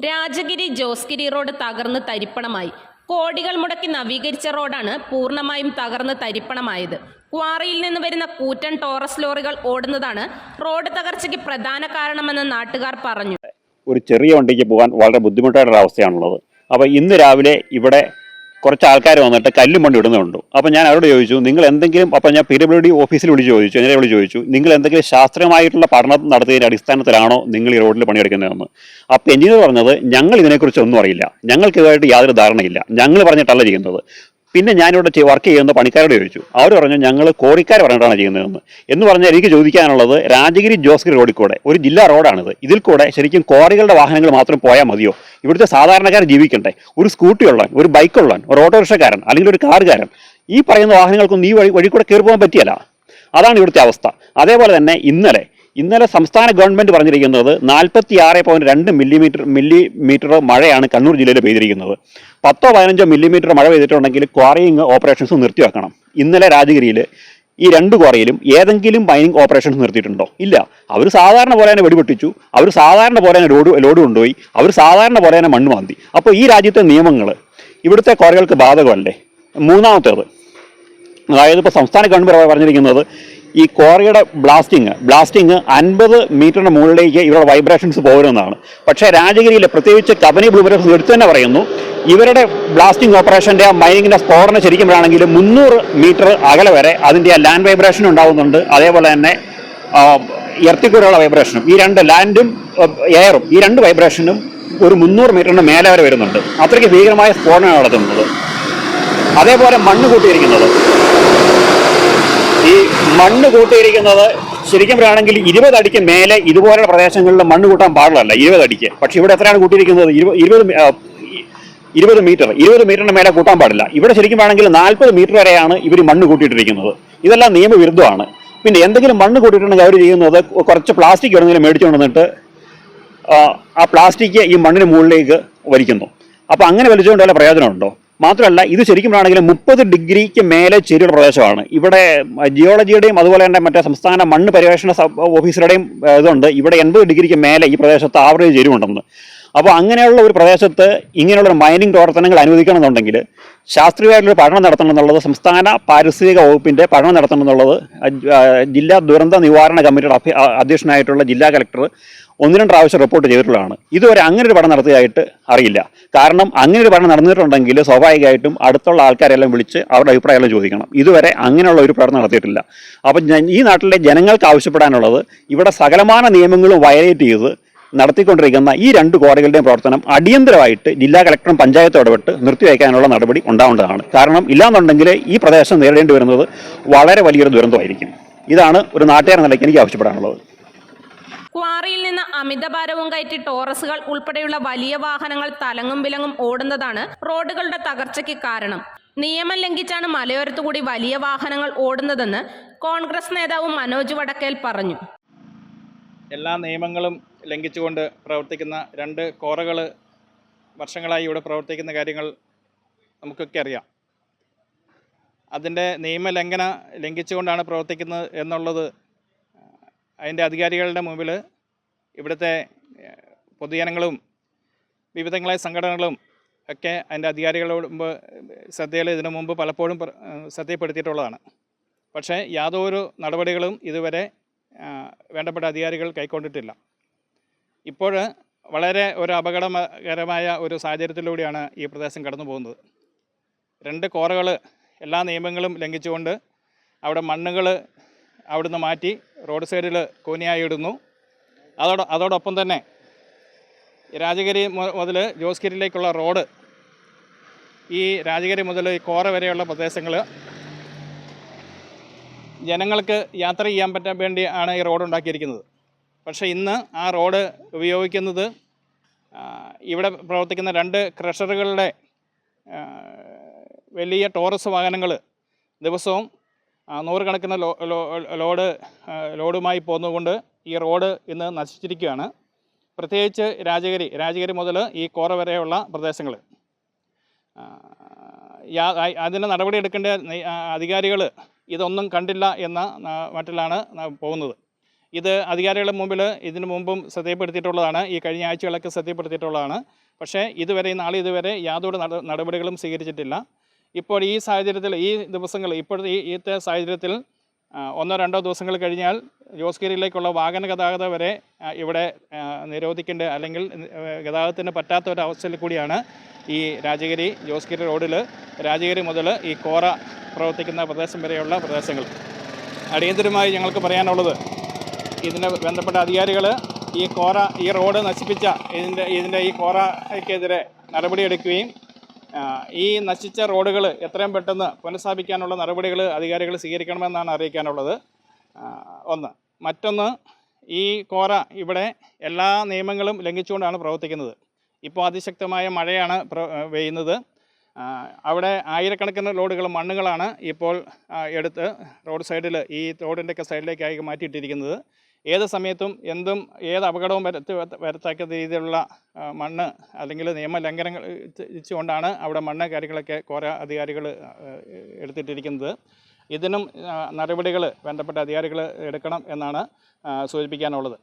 Rajagiri Josegiri road തകർന്ന് തരിപ്പണമായി. കോടികൾ മുടക്കി നവീകരിച്ച റോഡാണ് പൂർണമായും തകർന്ന് തരിപ്പണമായത്. ക്വാറിയിൽ നിന്ന് വരുന്ന കൂറ്റൻ ടോറസ് ലോറികൾ ഓടുന്നതാണ് റോഡ് തകർച്ചയ്ക്ക് പ്രധാന കാരണമെന്ന് നാട്ടുകാർ പറഞ്ഞു. ഒരു ചെറിയ വണ്ടിക്ക് പോകാൻ വളരെ ബുദ്ധിമുട്ടായിട്ടുള്ള അവസ്ഥയാണുള്ളത് അപ്പോൾ ഇന്ന് രാവിലെ ഇവിടെ കുറച്ച് ആൾക്കാർ വന്നിട്ട് കല്ലും മണ്ണ് ഇടുന്നുണ്ട്. അപ്പോൾ ഞാൻ അവരോട് ചോദിച്ചു നിങ്ങൾ എന്തെങ്കിലും അപ്പോൾ ഞാൻ പി ഡബ്ല്യു ഡി ഓഫീസിൽ വിളിച്ച് ചോദിച്ചു. എന്നെ വിളിച്ച് ചോദിച്ചു നിങ്ങൾ എന്തെങ്കിലും ശാസ്ത്രീയമായിട്ടുള്ള പഠനം നടത്തിയതിന്റെ അടിസ്ഥാനത്തിലാണോ നിങ്ങൾ ഈ റോഡിൽ പണിയെടുക്കുന്നതെന്ന്? അപ്പോൾ എഞ്ചിനീയർ പറഞ്ഞത് ഞങ്ങൾ ഇതിനെക്കുറിച്ച് ഒന്നും അറിയില്ല. ഞങ്ങൾക്ക് ഇതുമായിട്ട് യാതൊരു ധാരണയില്ല. ഞങ്ങൾ പറഞ്ഞിട്ടല്ല ചെയ്യുന്നത്. പിന്നെ ഞാനിവിടെ വർക്ക് ചെയ്യുന്ന പണിക്കാരോട് ചോദിച്ചു. അവർ പറഞ്ഞു ഞങ്ങൾ കോറിക്കാർ പറഞ്ഞിട്ടാണ് ചെയ്യുന്നതെന്ന്. എന്ന് പറഞ്ഞാൽ എനിക്ക് ചോദിക്കാനുള്ളത് രാജഗിരി ജോസ്ഗിരി റോഡിൽ കൂടെ ഒരു ജില്ലാ റോഡാണിത്. ഇതിൽ കൂടെ ശരിക്കും കോറികളുടെ വാഹനങ്ങൾ മാത്രം പോയാൽ മതിയോ? ഇവിടുത്തെ സാധാരണക്കാരൻ ജീവിക്കണ്ടേ ഒരു സ്കൂട്ടി ഉള്ളവൻ ഒരു ബൈക്ക് ഉള്ളവൻ ഒരു ഓട്ടോറിക്ഷക്കാരൻ അല്ലെങ്കിൽ ഒരു കാറുകാരൻ ഈ പറയുന്ന വാഹനങ്ങൾക്കൊന്നും ഈ വഴി വഴി കൂടെ കയറി പോകാൻ പറ്റിയല്ല. അതാണ് ഇവിടുത്തെ അവസ്ഥ. അതേപോലെ തന്നെ ഇന്നലെ ഇന്നലെ സംസ്ഥാന ഗവൺമെന്റ് പറഞ്ഞിരിക്കുന്നത് നാൽപ്പത്തി ആറ് പോയിന്റ് രണ്ട് മില്ലിമീറ്റർ മില്ലിമീറ്റർ മഴയാണ് കണ്ണൂർ ജില്ലയിൽ പെയ്തിരിക്കുന്നത്. പത്തോ പതിനഞ്ചോ മില്ലിമീറ്റർ മഴ പെയ്തിട്ടുണ്ടെങ്കിൽ ക്വാറിയിങ് ഓപ്പറേഷൻസ് നിർത്തിവെക്കണം. ഇന്നലെ രാജഗിരിയിൽ ഈ രണ്ട് ക്വാറിയിലും ഏതെങ്കിലും മൈനിങ് ഓപ്പറേഷൻസ് നിർത്തിയിട്ടുണ്ടോ? ഇല്ല. അവർ സാധാരണ പോലെ തന്നെ വെടിപൊട്ടിച്ചു. അവർ സാധാരണ പോലെ തന്നെ ലോഡ് ലോഡ് കൊണ്ടുപോയി. അവർ സാധാരണ പോലെ തന്നെ മണ്ണ് മാന്തി. അപ്പോൾ ഈ രാജ്യത്തെ നിയമങ്ങൾ ഇവിടുത്തെ ക്വാറികൾക്ക് ബാധകമല്ലേ? മൂന്നാമത്തേത്. അതായത് ഇപ്പോൾ സംസ്ഥാന ഗവൺമെന്റ് പറഞ്ഞിരിക്കുന്നത് ക്വാറിയുടെ ബ്ലാസ്റ്റിങ് ബ്ലാസ്റ്റിങ് അൻപത് മീറ്ററിന് മുകളിലേക്ക് ഇവരുടെ വൈബ്രേഷൻസ് പോരുമെന്നാണ് പക്ഷേ രാജഗിരിയിലെ പ്രത്യേകിച്ച് കബനി ബ്ലൂമറേഷൻ എടുത്തു തന്നെ പറയുന്നു ഇവരുടെ ബ്ലാസ്റ്റിംഗ് ഓപ്പറേഷന്റെ ആ മൈനിങ്ങിന്റെ സ്ഫോടനം ശരിക്കും ആണെങ്കിൽ മുന്നൂറ് മീറ്റർ അകലെ വരെ അതിന്റെ ആ ലാൻഡ് വൈബ്രേഷൻ ഉണ്ടാകുന്നുണ്ട് അതേപോലെ തന്നെ ഇർത്തിക്കൂടെയുള്ള വൈബ്രേഷനും ഈ രണ്ട് ലാൻഡും എയറും ഈ രണ്ട് വൈബ്രേഷനും ഒരു മുന്നൂറ് മീറ്ററിന് മേലെ വരെ വരുന്നുണ്ട്. അത്രയ്ക്ക് ഭീകരമായ സ്ഫോടനമാണ് നടത്തുന്നത്. അതേപോലെ മണ്ണ് കൂട്ടിയിരിക്കുന്നത്. ഈ മണ്ണ് കൂട്ടിയിരിക്കുന്നത് ശരിക്കും പറയുകയാണെങ്കിൽ ഇരുപത് അടിക്ക് മേലെ ഇതുപോലുള്ള പ്രദേശങ്ങളിൽ മണ്ണ് കൂട്ടാൻ പാടില്ല ഇരുപത് അടിക്ക്. പക്ഷെ ഇവിടെ എത്രയാണ് കൂട്ടിയിരിക്കുന്നത്? ഇരുപത് ഇരുപത് മീറ്റർ. ഇരുപത് മീറ്ററിന് മേലെ കൂട്ടാൻ പാടില്ല. ഇവിടെ ശരിക്കും വേണമെങ്കിൽ നാൽപ്പത് മീറ്റർ വരെയാണ് ഇവർ മണ്ണ് കൂട്ടിയിട്ടിരിക്കുന്നത്. ഇതെല്ലാം നിയമവിരുദ്ധമാണ്. പിന്നെ എന്തെങ്കിലും മണ്ണ് കൂട്ടിയിട്ടുണ്ടെങ്കിൽ അവർ ചെയ്യുന്നത് കുറച്ച് പ്ലാസ്റ്റിക് എവിടെയെങ്കിലും മേടിച്ചുകൊണ്ട് വന്നിട്ട് ആ പ്ലാസ്റ്റിക് ഈ മണ്ണിന് മുകളിലേക്ക് വലിക്കുന്നു. അപ്പോൾ അങ്ങനെ വലിച്ചുകൊണ്ട് വല്ല പ്രയോജനമുണ്ടോ? മാത്രമല്ല ഇത് ശരിക്കും ആണെങ്കിൽ മുപ്പത് ഡിഗ്രിക്ക് മേലെ ചെരിയുള്ള പ്രദേശമാണ്. ഇവിടെ ജിയോളജിയുടെയും അതുപോലെ തന്നെ മറ്റേ സംസ്ഥാന മണ്ണ് പര്യവേഷണ ഓഫീസറുടെയും ഇതുണ്ട്. ഇവിടെ എൺപത് ഡിഗ്രിക്ക് മേലെ ഈ പ്രദേശത്ത് ആവറേജ് ചെരിവുണ്ടെന്ന് അപ്പോൾ അങ്ങനെയുള്ള ഒരു പ്രദേശത്ത് ഇങ്ങനെയുള്ള ഒരു മൈനിങ് പ്രവർത്തനങ്ങൾ അനുവദിക്കണമെന്നുണ്ടെങ്കിൽ ശാസ്ത്രീയമായിട്ടൊരു പഠനം നടത്തണം എന്നുള്ളത് സംസ്ഥാന പാരിസ്ഥിതിക വകുപ്പിന്റെ പഠനം നടത്തണം എന്നുള്ളത് ജില്ലാ ദുരന്ത നിവാരണ കമ്മിറ്റിയുടെ അധ്യക്ഷനായിട്ടുള്ള ജില്ലാ കലക്ടർ ഒന്ന് രണ്ട് പ്രാവശ്യം റിപ്പോർട്ട് ചെയ്തിട്ടുള്ളതാണ്. ഇതുവരെ അങ്ങനെ ഒരു പഠനം നടത്തിയതായിട്ട് അറിയില്ല. കാരണം അങ്ങനെ ഒരു പഠനം നടന്നിട്ടുണ്ടെങ്കിൽ സ്വാഭാവികമായിട്ടും അടുത്തുള്ള ആൾക്കാരെല്ലാം വിളിച്ച് അവരുടെ അഭിപ്രായമെല്ലാം ചോദിക്കണം. ഇതുവരെ അങ്ങനെയുള്ള ഒരു പഠനം നടത്തിയിട്ടില്ല. അപ്പം ഈ നാട്ടിലെ ജനങ്ങൾക്ക് ആവശ്യപ്പെടാനുള്ളത് ഇവിടെ സകലമാന നിയമങ്ങളും വയലേറ്റ് ചെയ്ത് നടത്തിക്കൊണ്ടിരിക്കുന്ന ഈ രണ്ട് കോടതികളുടെയും പ്രവർത്തനം അടിയന്തരമായിട്ട് ജില്ലാ കളക്ടറും പഞ്ചായത്തും ഇടപെട്ട് നിർത്തിവെക്കാനുള്ള നടപടി ഉണ്ടാവേണ്ടതാണ്. കാരണം ഇല്ലാന്നുണ്ടെങ്കിൽ ഈ പ്രദേശം നേരിടേണ്ടി വരുന്നത് വളരെ വലിയൊരു ദുരന്തമായിരിക്കും. ഇതാണ് ഒരു നാട്ടുകാർ നിലയ്ക്ക് എനിക്ക് ആവശ്യപ്പെടാനുള്ളത്. ക്വാറിയിൽ നിന്ന് അമിതഭാരവും കയറ്റി ടോറസുകൾ ഉൾപ്പെടെയുള്ള വലിയ വാഹനങ്ങൾ തലങ്ങും വിലങ്ങും ഓടുന്നതാണ് റോഡുകളുടെ തകർച്ചയ്ക്ക് കാരണം. നിയമം ലംഘിച്ചാണ് മലയോരത്തുകൂടി വലിയ വാഹനങ്ങൾ ഓടുന്നതെന്ന് കോൺഗ്രസ് നേതാവ് മനോജ് വടക്കേൽ പറഞ്ഞു. എല്ലാ നിയമങ്ങളും ലംഘിച്ചുകൊണ്ട് പ്രവർത്തിക്കുന്ന രണ്ട് കോറകൾ വർഷങ്ങളായി ഇവിടെ പ്രവർത്തിക്കുന്ന കാര്യങ്ങൾ നമുക്കൊക്കെ അറിയാം. അതിന്റെ നിയമലംഘന ലംഘിച്ചുകൊണ്ടാണ് പ്രവർത്തിക്കുന്നത് എന്നുള്ളത് അതിന്റെ അധികാരികളുടെ മുമ്പിൽ ഇവിടുത്തെ പൊതുജനങ്ങളും വിവിധങ്ങളായ സംഘടനകളും ഒക്കെ അതിന്റെ അധികാരികളോട് മുമ്പ് ശ്രദ്ധയിൽ ഇതിനു മുമ്പ് പലപ്പോഴും ശ്രദ്ധയപ്പെടുത്തിയിട്ടുള്ളതാണ് പക്ഷേ യാതൊരു നടപടികളും ഇതുവരെ വേണ്ടപ്പെട്ട അധികാരികൾ കൈക്കൊണ്ടിട്ടില്ല. ഇപ്പോൾ വളരെ ഒരു അപകടകരമായ ഒരു സാഹചര്യത്തിലൂടെയാണ് ഈ പ്രദേശം കടന്നു പോകുന്നത്. രണ്ട് കോറകൾ എല്ലാ നിയമങ്ങളും ലംഘിച്ചുകൊണ്ട് അവിടെ മണ്ണുകൾ അവിടുന്ന് മാറ്റി റോഡ് സൈഡിൽ കൂനിയായി ഇടുന്നു. അതോട് അതോടൊപ്പം തന്നെ രാജഗിരി മുതൽ ജോസ്ഗിരിയിലേക്കുള്ള റോഡ് ഈ രാജഗിരി മുതൽ ഈ കോറ വരെയുള്ള പ്രദേശങ്ങൾ ജനങ്ങൾക്ക് യാത്ര ചെയ്യാൻ പറ്റാൻ വേണ്ടി ആണ് ഈ റോഡ് ഉണ്ടാക്കിയിരിക്കുന്നത്. പക്ഷേ ഇന്ന് ആ റോഡ് ഉപയോഗിക്കുന്നത് ഇവിടെ പ്രവർത്തിക്കുന്ന രണ്ട് ക്രഷറുകളുടെ വലിയ ടോറസ് വാഹനങ്ങൾ ദിവസവും നൂറുകണക്കിന് ലോ ലോഡ് ലോഡുമായി പോകുന്നതുകൊണ്ട് ഈ റോഡ് ഇന്ന് നശിച്ചിരിക്കുകയാണ്. പ്രത്യേകിച്ച് രാജഗിരി രാജഗിരി മുതൽ ഈ കോറ വരെയുള്ള പ്രദേശങ്ങൾ അതിന് നടപടിയെടുക്കേണ്ട അധികാരികൾ ഇതൊന്നും കണ്ടില്ല എന്ന മട്ടിലാണ് പോകുന്നത്. ഇത് അധികാരികളുടെ മുമ്പിൽ ഇതിനു മുമ്പും ശ്രദ്ധയപ്പെടുത്തിയിട്ടുള്ളതാണ്. ഈ കഴിഞ്ഞ ആഴ്ചകളൊക്കെ ശ്രദ്ധയപ്പെടുത്തിയിട്ടുള്ളതാണ്. പക്ഷേ ഇതുവരെ നാളെ ഇതുവരെ യാതൊരു നടപടികളും സ്വീകരിച്ചിട്ടില്ല. ഇപ്പോൾ ഈ സാഹചര്യത്തിൽ ഈ ദിവസങ്ങൾ ഇപ്പോഴത്തെ ഈ ഇത്തെ സാഹചര്യത്തിൽ ഒന്നോ രണ്ടോ ദിവസങ്ങൾ കഴിഞ്ഞാൽ ജോസ്ഗിരിയിലേക്കുള്ള വാഹന ഗതാഗതം വരെ ഇവിടെ നിരോധിക്കേണ്ട അല്ലെങ്കിൽ ഗതാഗതത്തിന് പറ്റാത്ത ഒരു അവസ്ഥയിൽ കൂടിയാണ് ഈ രാജഗിരി ജോസ്ഗിരി റോഡിൽ രാജഗിരി മുതൽ ഈ കോറ പ്രവർത്തിക്കുന്ന പ്രദേശം വരെയുള്ള പ്രദേശങ്ങൾ. അടിയന്തരമായി ഞങ്ങൾക്ക് പറയാനുള്ളത് ഇതിന് ബന്ധപ്പെട്ട അധികാരികൾ ഈ കോറ ഈ റോഡ് നശിപ്പിച്ച ഇതിന്റെ ഇതിന്റെ ഈ കോറയ്ക്കെതിരെ നടപടിയെടുക്കുകയും ഈ നശിച്ച റോഡുകൾ എത്രയും പെട്ടെന്ന് പുനഃസ്ഥാപിക്കാനുള്ള നടപടികൾ അധികാരികൾ സ്വീകരിക്കണമെന്നാണ് അറിയിക്കാനുള്ളത്. ഒന്ന്. മറ്റൊന്ന് ഈ കോറ ഇവിടെ എല്ലാ നിയമങ്ങളും ലംഘിച്ചുകൊണ്ടാണ് പ്രവർത്തിക്കുന്നത്. ഇപ്പോൾ അതിശക്തമായ മഴയാണ് പെയ്യുന്നത്. അവിടെ ആയിരക്കണക്കിന് ലോഡുകൾ മണ്ണുകളാണ് ഇപ്പോൾ എടുത്ത് റോഡ് സൈഡിൽ ഈ റോഡിന്റെയൊക്കെ സൈഡിലേക്കായി മാറ്റിയിട്ടിരിക്കുന്നത്. ഏത് സമയത്തും എന്തും ഏത് അപകടവും വരുത്തി വരത്തക്ക രീതിയിലുള്ള മണ്ണ് അല്ലെങ്കിൽ നിയമലംഘനങ്ങൾ ഇച്ചുകൊണ്ടാണ് അവിടെ മണ്ണ് കാര്യങ്ങളൊക്കെ കോര അധികാരികൾ എടുത്തിട്ടിരിക്കുന്നത്. ഇതിനും നടപടികൾ ബന്ധപ്പെട്ട അധികാരികൾ എടുക്കണം എന്നാണ് സൂചിപ്പിക്കാനുള്ളത്.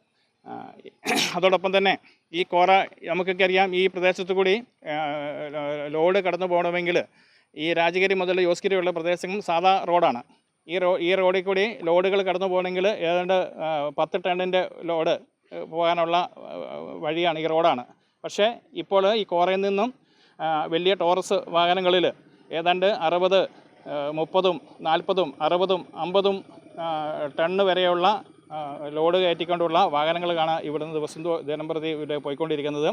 അതോടൊപ്പം തന്നെ ഈ കോറ നമുക്കൊക്കെ അറിയാം ഈ പ്രദേശത്തു കൂടി ലോഡ് കടന്നു പോകണമെങ്കിൽ ഈ രാജഗിരി മുതൽ യോസ്ഗിരിയുള്ള പ്രദേശങ്ങൾ സാധാ റോഡാണ്. ഈ റോ ഈ റോഡിൽ കൂടി ലോഡുകൾ കടന്നു പോകണമെങ്കിൽ ഏതാണ്ട് പത്ത് ടണ്ണിന്റെ ലോഡ് പോകാനുള്ള വഴിയാണ് ഈ റോഡാണ്. പക്ഷേ ഇപ്പോൾ ഈ കോറയിൽ നിന്നും വലിയ ടോറസ് വാഹനങ്ങളിൽ ഏതാണ്ട് അറുപത് മുപ്പതും നാൽപ്പതും അറുപതും അമ്പതും ടണ്ണ് വരെയുള്ള ലോഡ് കയറ്റിക്കൊണ്ടുള്ള വാഹനങ്ങൾ കാണാൻ ഇവിടുന്ന് ദിവസം ദിനംപ്രതി ഇവിടെ പോയിക്കൊണ്ടിരിക്കുന്നത്.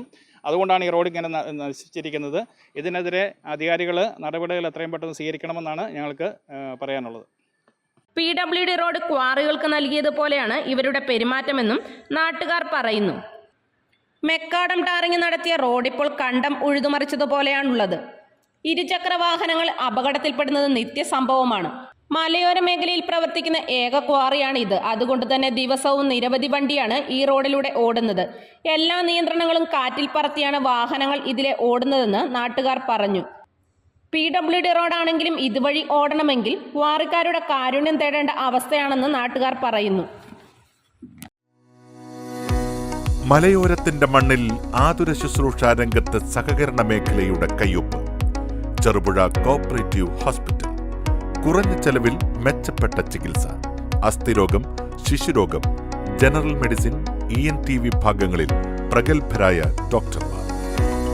അതുകൊണ്ടാണ് ഈ റോഡ് ഇങ്ങനെ നശിച്ചിരിക്കുന്നത്. ഇതിനെതിരെ അധികാരികൾ നടപടികൾ എത്രയും പെട്ടെന്ന് സ്വീകരിക്കണമെന്നാണ് ഞങ്ങൾക്ക് പറയാനുള്ളത്. പി ഡബ്ല്യു ഡി റോഡ് ക്വാറികൾക്ക് നൽകിയതുപോലെയാണ് ഇവരുടെ പെരുമാറ്റമെന്നും നാട്ടുകാർ പറയുന്നു. മെക്കാടം ടാറിങ് നടത്തിയ റോഡ് ഇപ്പോൾ കണ്ടം ഉഴുതുമറിച്ചതുപോലെയാണുള്ളത്. ഇരുചക്ര വാഹനങ്ങൾ അപകടത്തിൽപ്പെടുന്നത് നിത്യസംഭവമാണ്. മലയോര മേഖലയിൽ പ്രവർത്തിക്കുന്ന ഏക ക്വാറിയാണ് ഇത് അതുകൊണ്ട് തന്നെ ദിവസവും നിരവധി വണ്ടിയാണ് ഈ റോഡിലൂടെ ഓടുന്നത്. എല്ലാ നിയന്ത്രണങ്ങളും കാറ്റിൽ പറത്തിയാണ് വാഹനങ്ങൾ ഇതിലെ ഓടുന്നതെന്ന് നാട്ടുകാർ പറഞ്ഞു. പി ഡബ്ല്യു ഡി റോഡാണെങ്കിലും ഇതുവഴി ഓടണമെങ്കിൽ ക്വാറിക്കാരുടെ കാരുണ്യം തേടേണ്ട അവസ്ഥയാണെന്ന് നാട്ടുകാർ പറയുന്നു. മലയോരത്തിന്റെ മണ്ണിൽ ആതുര ശുശ്രൂഷ രംഗത്ത് സഹകരണ മേഖലയുടെ കയ്യൊപ്പ്. Cherupuzha cooperative hospital. കുറഞ്ഞ ചെലവിൽ മെച്ചപ്പെട്ട ചികിത്സ. അസ്ഥിരോഗം ശിശുരോഗം general medicine E N T വിഭാഗങ്ങളിൽ പ്രഗത്ഭരായ ഡോക്ടർമാർ.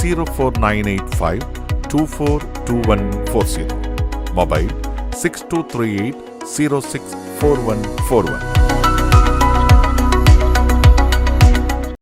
04985 Mobile 6238